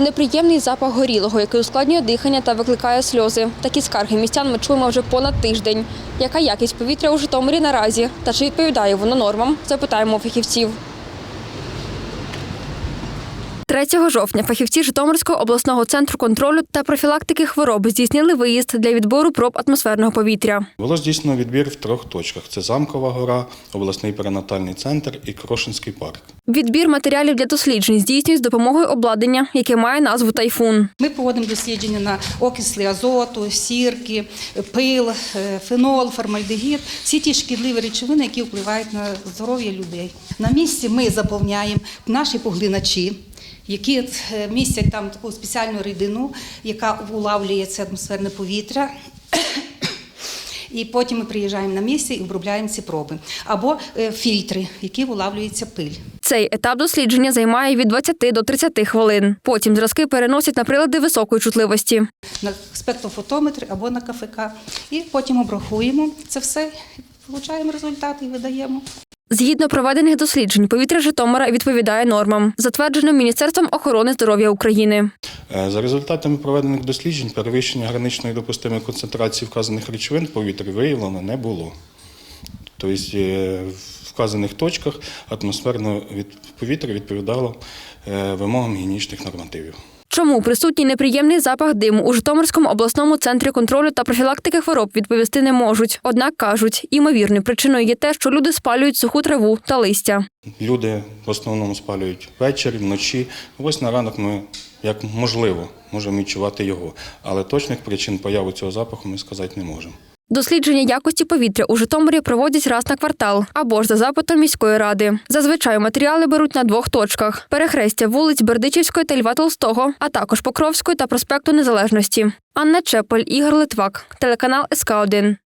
Неприємний запах горілого, який ускладнює дихання та викликає сльози. Такі скарги містян ми чуємо вже понад тиждень. Яка якість повітря у Житомирі наразі? Та чи відповідає воно нормам? Запитаємо фахівців. 3 жовтня фахівці Житомирського обласного центру контролю та профілактики хвороб здійснили виїзд для відбору проб атмосферного повітря. Було здійснено відбір в трьох точках: це Замкова гора, обласний перинатальний центр і Крошинський парк. Відбір матеріалів для досліджень здійснюють з допомогою обладнання, яке має назву тайфун. Ми проводимо дослідження на окисли азоту, сірки, пил, е, фенол, формальдегід – всі ті шкідливі речовини, які впливають на здоров'я людей. На місці ми заповняємо наші поглиначі. Які е, містять там таку спеціальну рідину, яка улавлює це атмосферне повітря, і потім ми приїжджаємо на місце і обробляємо ці проби. Або е, фільтри, які улавлюється пиль. Цей етап дослідження займає від 20 до 30 хвилин. Потім зразки переносять на прилади високої чутливості. на спектрофотометр або на КФК. І потім обрахуємо це все, получаємо результати і видаємо. Згідно проведених досліджень, повітря Житомира відповідає нормам, затвердженим Міністерством охорони здоров'я України. Е, За результатами проведених досліджень перевищення граничної допустимої концентрації вказаних речовин в повітрі виявлено не було. Тобто е, в вказаних точках атмосферне повітря відповідало е, вимогам гігієнічних нормативів. Чому присутній неприємний запах диму у Житомирському обласному центрі контролю та профілактики хвороб відповісти не можуть. Однак кажуть, імовірною причиною є те, що люди спалюють суху траву та листя. Люди в основному спалюють ввечері, вночі. Ось на ранок ми, як можливо, можемо відчувати його. Але точних причин появи цього запаху ми сказати не можемо. Дослідження якості повітря у Житомирі проводять раз на квартал або ж за запитом міської ради. Зазвичай матеріали беруть на двох точках: перехрестя вулиць Бердичівської та Льва Толстого, а також Покровської та проспекту Незалежності. Анна Чепель, Ігор Литвак, телеканал СК 1